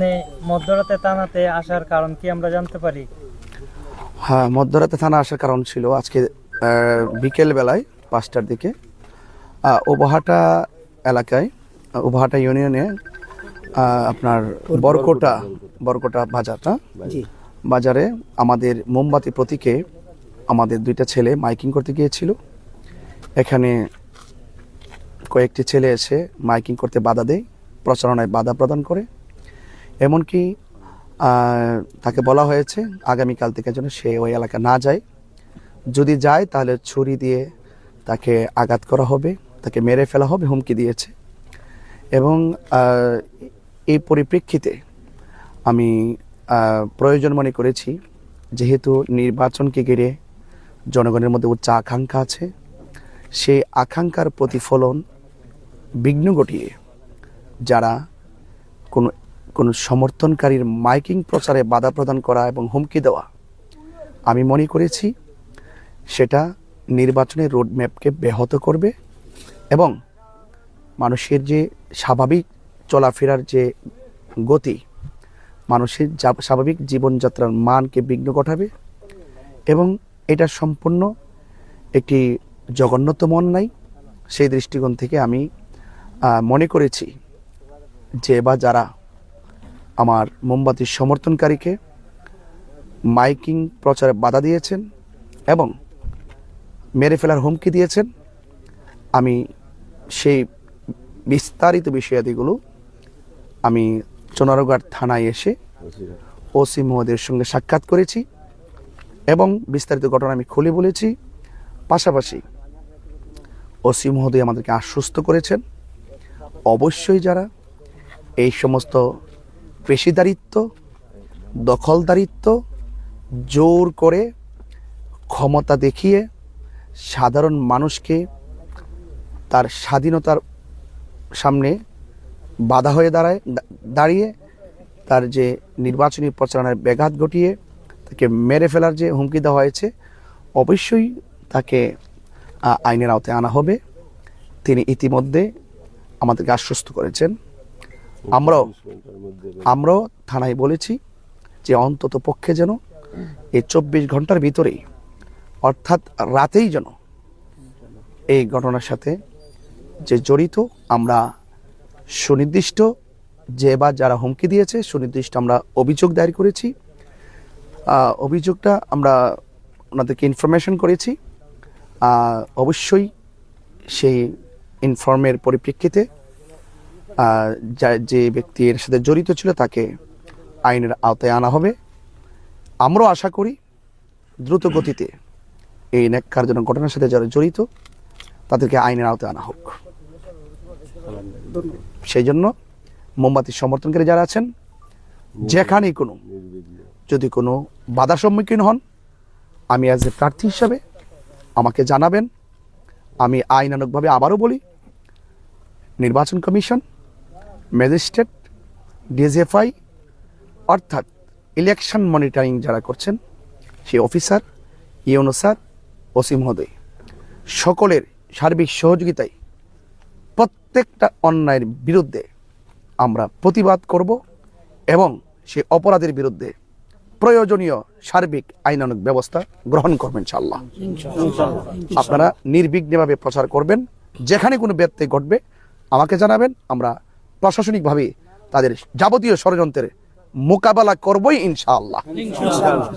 আপনি মধ্যরাতে থানাতে আসার কারণ কি আমরা জানতে পারি? হ্যাঁ মধ্যরাতে থানা আসার কারণ ছিল আজকে বিকেল বেলায় পাঁচটার দিকে ওবাহাটা এলাকায় ওবাহাটা ইউনিয়নে আপনার বরকোটা বরকোটা বাজারটা বাজারে আমাদের মোমবাতি প্রতীকে আমাদের দুইটা ছেলে মাইকিং করতে গিয়েছিল। এখানে কয়েকটি ছেলে এসে মাইকিং করতে বাধা দেয় প্রচারণায় বাধা প্রদান করে। এমনকি তাকে বলা হয়েছে, আগামীকাল থেকে যেন সে ওই এলাকা না যায়। যদি যায়, তাহলে ছুরি দিয়ে তাকে আঘাত করা হবে, তাকে মেরে ফেলা হবে, হুমকি দিয়েছে। এবং এই পরিপ্রেক্ষিতে আমি প্রয়োজন মনে করেছি, যেহেতু নির্বাচনকে ঘিরে জনগণের মধ্যে উচ্চ আকাঙ্ক্ষা আছে, সেই আকাঙ্ক্ষার প্রতিফলন বিঘ্ন ঘটিয়ে যারা কোনো কোনো সমর্থনকারীর মাইকিং প্রচারে বাধা প্রদান করা এবং হুমকি দেওয়া, আমি মনে করেছি সেটা নির্বাচনের রোডম্যাপকে ব্যাহত করবে এবং মানুষের যে স্বাভাবিক চলাফেরার যে গতি, মানুষের স্বাভাবিক জীবনযাত্রার মানকে বিঘ্ন ঘটাবে এবং এটা সম্পূর্ণ একটি জঘন্যতম অন্যায়। সেই দৃষ্টিকোণ থেকে আমি মনে করেছি যে বা যারা আমার মোমবাতির সমর্থনকারীকে মাইকিং প্রচারে বাধা দিয়েছেন এবং মেরে ফেলার হুমকি দিয়েছেন। আমি সেই বিস্তারিত বিষয়াদিগুলো আমি চনারগড় থানায় এসে ওসি মহোদয়ের সঙ্গে সাক্ষাৎ করেছি এবং বিস্তারিত ঘটনা আমি খুলে বলেছি। পাশাপাশি ওসি মহোদয় আমাদেরকে আশ্বস্ত করেছেন। অবশ্যই যারা এই সমস্ত পেশিদারিত্ব, দখলদারিত্ব, জোর করে ক্ষমতা দেখিয়ে সাধারণ মানুষকে তার স্বাধীনতার সামনে বাধা হয়ে দাঁড়ায় দাঁড়িয়ে তার যে নির্বাচনী প্রচারণার ব্যাঘাত ঘটিয়ে তাকে মেরে ফেলার যে হুমকি দেওয়া হয়েছে, অবশ্যই তাকে আইনের আওতায় আনা হবে। তিনি ইতিমধ্যে আমাদেরকে আশ্বস্ত করেছেন। আমরাও আমরাও থানায় বলেছি যে অন্তত পক্ষে যেন এই চব্বিশ ঘণ্টার ভিতরেই অর্থাৎ রাতেই যেন এই ঘটনার সাথে যে জড়িত আমরা সুনির্দিষ্ট যে বা যারা হুমকি দিয়েছে সুনির্দিষ্ট আমরা অভিযোগ দায়ের করেছি। অভিযোগটা আমরা ওনাদেরকে ইনফরমেশন করেছি। অবশ্যই সেই ইনফর্মের পরিপ্রেক্ষিতে যা- ব্যক্তি এর সাথে জড়িত ছিল তাকে আইনের আওতায় আনা হবে। আমরাও আশা করি দ্রুত গতিতে এই ন্যাক্কারজনক ঘটনার সাথে যারা জড়িত, তাদেরকে আইনের আওতায় আনা হোক। সেই জন্য মোমবাতির সমর্থনকারী যারা আছেন, যেখানেই কোনো, যদি কোনো বাধা সম্মুখীন হন, আমি অ্যাজ এ প্রার্থী হিসাবে আমাকে জানাবেন। আমি আইনানুগভাবে আবারও বলি, নির্বাচন কমিশন ম্যাজিস্ট্রেট ডিজিএফআই অর্থাৎ ইলেকশন মনিটরিং যারা করছেন সেই অফিসার ইউনো স্যার ওসি মহোদয়। সকলের সার্বিক সহযোগিতায় প্রত্যেকটা অন্যায়ের বিরুদ্ধে আমরা প্রতিবাদ করব এবং সে অপরাধের বিরুদ্ধে প্রয়োজনীয় সার্বিক আইনানুগ ব্যবস্থা গ্রহণ করবেন ইনশাল্লাহ আপনারা নির্বিঘ্নভাবে প্রচার করবেন। যেখানে কোনো ব্যত্যয় ঘটবে আমাকে জানাবেন আমরা প্রশাসনিকভাবে তাদের যাবতীয় ষড়যন্ত্রের মোকাবেলা করবই ইনশাআল্লাহ। ইনশাআল্লাহ।